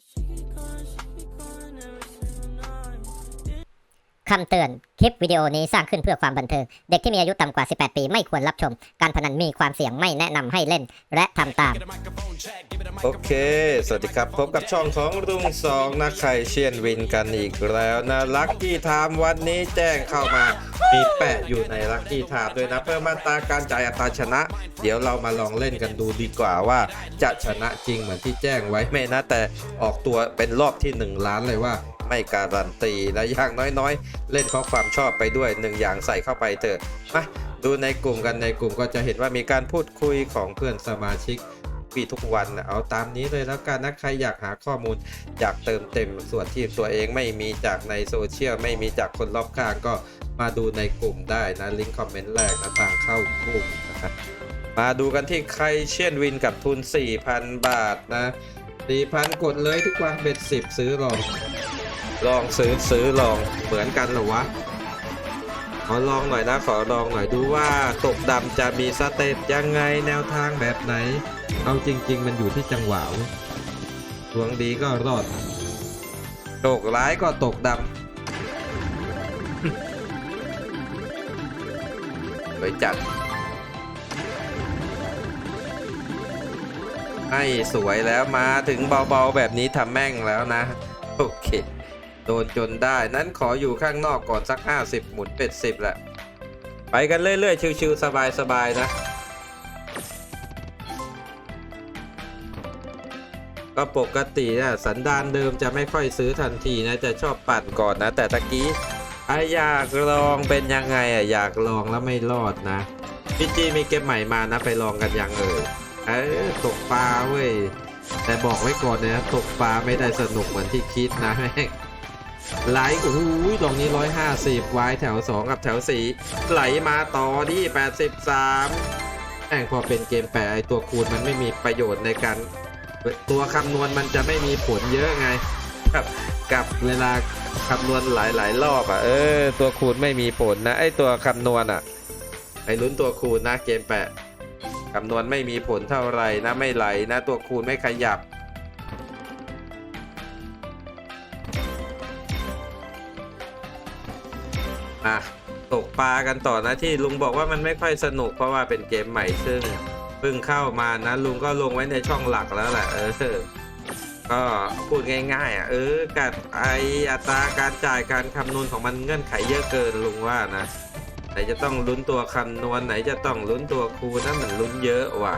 She be gone, she be gone, never คำเตือน คลิปวิดีโอนี้สร้างขึ้นเพื่อความบันเทิง เด็กที่มีอายุต่ำกว่า 18 ปีไม่ควรรับชม การพนันมีความเสี่ยงไม่แนะนำให้เล่น และทำตาม โอเค สวัสดีครับ พบกับช่องของรุ่งสองนะไข่เชียนวินกันอีกแล้วนะ ลัคกี้ไทม์วันนี้แจ้งเข้ามา มีแปะอยู่ในลัคกี้ไทม์ด้วยนะ เพื่อมาตราการจ่ายอัตราชนะ เดี๋ยวเรามาลองเล่นกันดูดีกว่าว่า จะชนะจริงเหมือนที่แจ้งไว้ไหมนะ แต่ออกตัวเป็นรอบที่ 1 ล้านเลยว่า ไม่การันตีนะอย่างน้อยๆ เล่นเพราะความชอบไปด้วยหนึ่งอย่างใส่เข้าไปเถอะมาดูในกลุ่มกันในกลุ่มก็จะเห็นว่ามีการพูดคุยของเพื่อนสมาชิกปีทุกวันนะเอาตามนี้เลยแล้วกันนะใครอยากหาข้อมูล อยากเติมเต็มส่วนที่ตัวเองไม่มีจากในโซเชียลไม่มีจากคนรอบข้างก็มาดูในกลุ่มได้นะลิงก์คอมเมนต์แรกนะทางเข้ากลุ่มนะครับมาดูกันที่ใครเชียนวินกับทุน 4,000 บาทนะ 4,000 กดเลยทุกวันเบ็ด10 ซื้อลอง ลองซื้อซื้อลองเหมือนกันเหรอวะขอลองหน่อยนะขอลองหน่อยดูว่าตกดำจะมีสเต็ปยังไงแนวทางแบบไหน เอาจริง ๆ มันอยู่ที่จังหวะดวงดีก็รอดตกร้ายก็ตกดำไปจัดให้สวยแล้วมาถึงเบาๆแบบนี้ทำแม่งแล้วนะ โอเค โดนจนได้นั้นขออยู่ข้างนอกก่อนสัก 50 หมุนเป็ดสิบแหละ ไปกันเรื่อย ๆ ชิวๆสบาย ๆ นะ ก็ปกตินะสันดานเดิมจะไม่ค่อยซื้อทันทีนะ จะชอบปั่นก่อนนะ แต่ตะกี้ไออยากลองเป็นยังไงอะอยากลองแล้วไม่รอดนะพี่จีมีเกมใหม่มานะไปลองกันยังเออเออตกปลาเว้ยแต่บอกไว้ก่อนนะตกปลาไม่ได้สนุกเหมือนที่คิดนะแม่ ไหลโอ้โหตรงนี้ 150วายแถว 2 กับแถว 4 ไหลมาต่อที่ 83แม่งพอเป็นเกมแปะไอตัวคูณมันไม่มีประโยชน์ในการ ตัวคำนวณมันจะไม่มีผลเยอะไงกับกับเวลาคำนวณหลาย ๆ รอบอะเออ ตัวคูณไม่มีผลนะไอตัวคำนวณอะไอลุ้นตัวคูณนะเกมแปะคำนวณไม่มีผลเท่าไหร่นะไม่ไหลนะ ตัวคูณไม่ขยับ อะตกปลากันต่อนะที่ลุงบอกว่ามันไม่ค่อยสนุกเพราะว่าเป็นเกมใหม่ซึ่งเพิ่งเข้ามานะลุงก็ลงไว้ในช่องหลักแล้วแหละเออก็พูดง่ายๆอะเออกัดไออัตราการจ่ายการคำนวณของมันเงื่อนไขเยอะเกินลุงว่านะไหนจะต้องลุ้นตัวคำนวณไหนจะต้องลุ้นตัวคูนั่นมันลุ้นเยอะว่ะ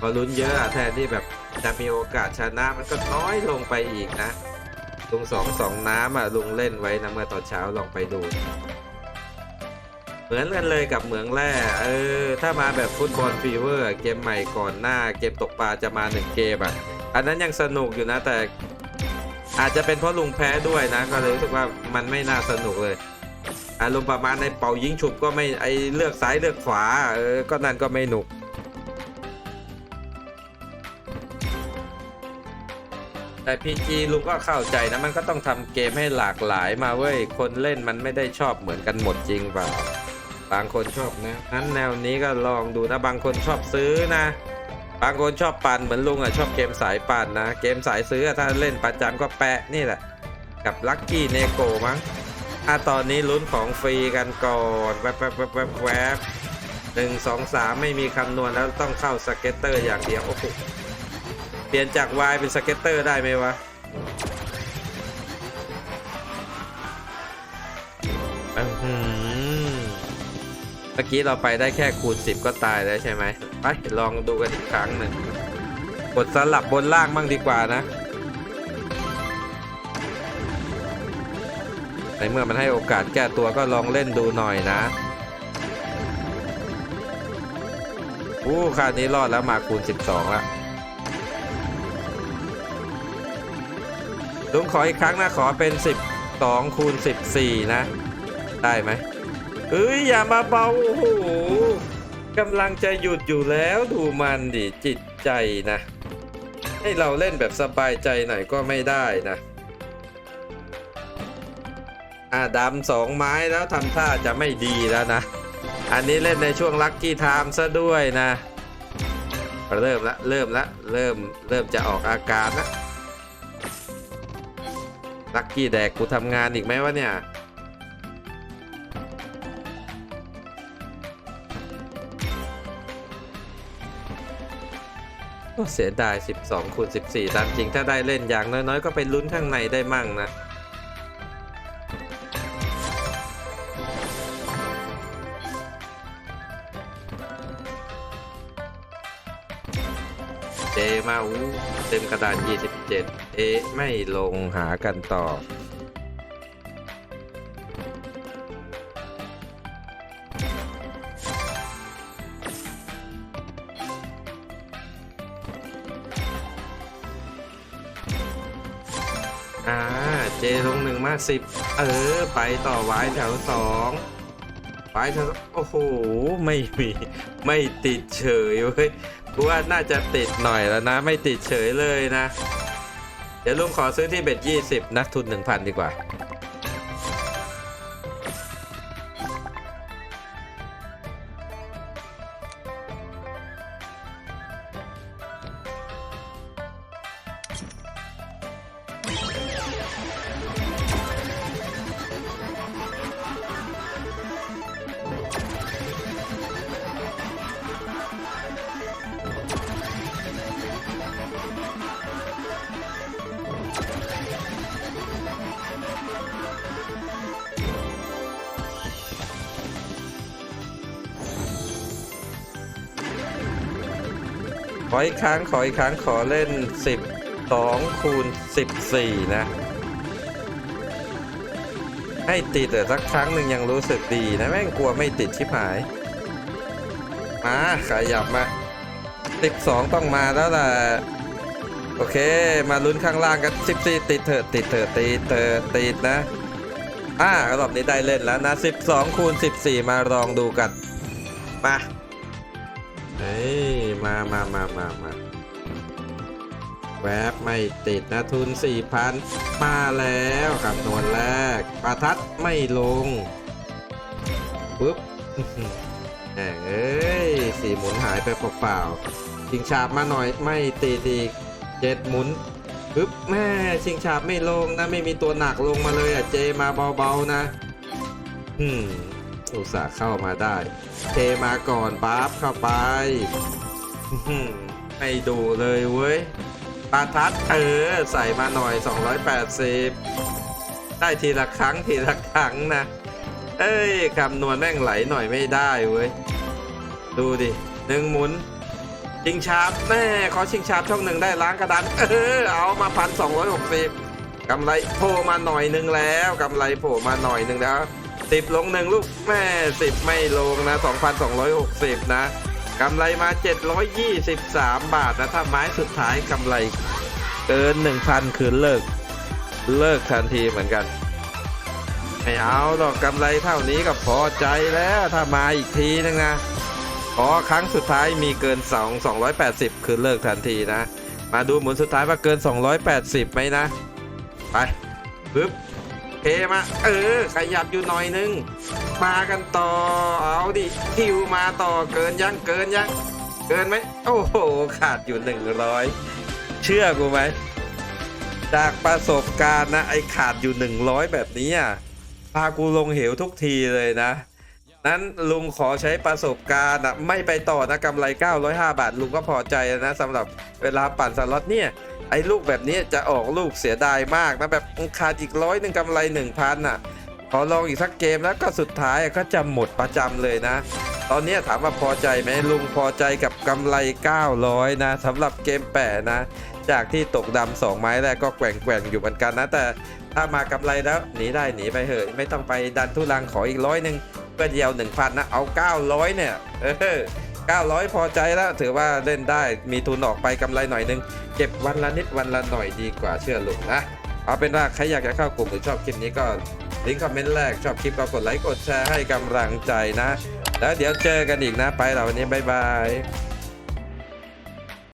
พอลุ้นเยอะอะแทนที่แบบจะมีโอกาสชนะมันก็น้อยลงไปอีกนะลุงสองสองน้ำอะลุงเล่นไว้นะเมื่อตอนเช้าลองไปดู มือนกันเลยกับเหมืองแร่เออถ้ามาแบบฟุตบอลฟีเวอร์เกมใหม่ก่อนหน้าเกมตกปลาจะมาหนึ่งเกมอะอันนั้นยังสนุกอยู่นะแต่อาจจะเป็นเพราะลุงแพ้ด้วยนะ ก็เลยรู้สึกว่ามันไม่น่าสนุกเลยอารมณ์ประมาณในเป่ายิงฉุบก็ไม่ไอเลือกซ้ายเลือกขวาเออก็นั่นก็ไม่หนุกแต่พีจีลุงก็เข้าใจนะมันก็ต้องทำเกมให้หลากหลายมาเว้ย คนเล่นมันไม่ได้ชอบเหมือนกันหมดจริงเปล่า บางคนชอบนะนั้นแนวนี้ก็ลองดูนะบางคนชอบซื้อนะ บางคนชอบปั่นเหมือนลุงอะชอบเกมสายปั่นนะ เกมสายซื้อถ้าเล่นประจำก็แปะนี่แหละ กับลัคกี้เนโกมั้งอะตอนนี้ลุ้นของฟรีกันก่อนแวบแวบแวบแวบแวบหนึ่งสองสามไม่มีคำนวณแล้วต้องเข้าสเก็ตเตอร์อย่างเดียวโอ้โหเปลี่ยนจาก Y เป็นสเก็ตเตอร์ได้ไหมวะอื้อหือ เมื่อกี้เราไปได้แค่คูณ 10 ก็ตายแล้วใช่ไหมไปลองดูกันอีกครั้งหนึ่งกดสลับบนล่างบ้างดีกว่านะในเมื่อมันให้โอกาสแก้ตัวก็ลองเล่นดูหน่อยนะอู้คราวนี้รอดแล้วมาคูณ 12แล้วลุงขออีกครั้งนะ ขอเป็น 12คูณ14 นะ ได้ไหม เอ้ยอย่ามาเบาโอ้โหกำลังจะหยุดอยู่แล้วดูมันดิจิตใจนะ ให้เราเล่นแบบสบายใจหน่อยก็ไม่ได้นะอ่าดำสองไม้แล้วทำท่าจะไม่ดีแล้วนะ อันนี้เล่นในช่วงลัคกี้ไทม์ซะด้วยนะ เริ่มละเริ่มละเริ่มเริ่มจะออกอาการละลักกี้แดกกูทำงานอีกไหมวะเนี่ย เสียดาย 12คูณ14 ตามจริงถ้าได้เล่นอย่างน้อยๆ ก็ไปลุ้นข้างในได้มั่งนะ เจมาอู้เต็มกระดาน 27 เอไม่ลงหากันต่อ อ่า เจลงหนึ่งมาสิบเออ ไปต่อไว้แถวสองไว้แถวโอ้โห ไม่มี ไม่ติดเฉยเว้ยกูว่าน่าจะติดหน่อยแล้วนะ ไม่ติดเฉยเลยนะ เดี๋ยวลุงขอซื้อที่เบ็ดยี่สิบนะทุนหนึ่งพันดีกว่า ออีกครั้งขออีกครั้งขอเล่น 12คูณ14 นะ ให้ติดแต่สักครั้งหนึ่งยังรู้สึกดีนะ แม่งกลัวไม่ติดชิบหาย มาขยับมา 12 ต้องมาแล้วล่ะโอเค มาลุ้นข้างล่างกัน 14 ติดเถิดติดเถิดติดเถิดติดนะอ่ารอบนี้ได้เล่นแล้วนะ 12คูณ14 มาลองดูกัน มา เฮ้ยมามามามามาแวบไม่ติดนะทุน 4,000 มาแล้วคำนวณแรก ประทัดไม่ลงปุ๊บแหงเอ้ยสี่หมุนหายไปเปล่าๆชิงฉาบมาหน่อยไม่ติดอีกเจ็ดหมุนปึ๊บแม่ชิงฉาบไม่ลงนะไม่มีตัวหนักลงมาเลยอะเจมาเบาๆนะ อืม อุตส่าห์เข้ามาได้ เทมาก่อนปั๊บเข้าไปให้ดูเลยเว้ยปาทัดเออใส่มาหน่อย 280 ได้ทีละครั้งทีละครั้งนะ เอ้ยคำนวณแม่งไหลหน่อยไม่ได้เว้ย ดูดิหนึ่งหมุนชิงชาบแม่ขอชิงชาบช่องหนึ่งได้ล้างกระดานเออเอามาพันสองร้อยหกสิบกำไรโผล่มาหน่อยหนึ่งแล้วกำไรโผล่มาหน่อยหนึ่งแล้ว สิบลงหนึ่งลูกแม่สิบไม่ลงนะสองพันสองร้อยหกสิบนะกำไรมาเจ็ดร้อยยี่สิบสามบาทนะถ้าไม้สุดท้ายกำไรเกินหนึ่งพันคือเลิก เลิกทันทีเหมือนกันไม่เอาหรอกกำไรเท่านี้ก็พอใจแล้วถ้ามาอีกทีนึงนะขอครั้งสุดท้ายมีเกิน2 280 คือเลิกทันทีนะ มาดูหมุนสุดท้ายว่าเกิน 280ไหมนะ ไปปึ๊บ เทมา เออ ขยับอยู่หน่อยนึง มากันต่อ เอาดิคิวมาต่อเกินยังเกินยัง เกินไหม โอ้โห ขาดอยู่หนึ่งร้อยเชื่อกูไหม จากประสบการณ์นะ ไอขาดอยู่หนึ่งร้อยแบบนี้อะพากูลงเหวทุกทีเลยนะ นั้นลุงขอใช้ประสบการณ์อะไม่ไปต่อนะกำไร 905 บาท ลุงก็พอใจนะสำหรับเวลาปั่นสล็อตเนี่ย ไอ้ลูกแบบนี้จะออกลูกเสียดายมากนะ แบบขาดอีกร้อยหนึ่งกำไร 1,000อะ ขอลองอีกสักเกมแล้วก็สุดท้ายก็จะหมดประจำเลยนะ ตอนนี้ถามว่าพอใจไหมลุงพอใจกับกำไร 900 นะสำหรับเกมแปะนะ จากที่ตกดำสองไม้แรกก็แกว่งๆอยู่เหมือนกันนะแต่ถ้ามากำไรแล้วหนีได้หนีไปเหอะไม่ต้องไปดันทุลังขออีกร้อยหนึ่ง เพื่อเดียว1,000นะเอา900เนี่ยเออ900พอใจแล้ว ถือว่าเล่นได้มีทุนออกไปกำไรหน่อยหนึง เก็บวันละนิดวันละหน่อยดีกว่าเชื่อลุงนะ เอาเป็นว่าใครอยากจะเข้ากลุ่มหรือชอบคลิปนี้ก็ลิงก์คอมเมนต์แรกชอบคลิปก็กดไลค์กดแชร์ให้กำลังใจนะ แล้วเดี๋ยวเจอกันอีกนะไปแล้ววันนี้บ๊ายบาย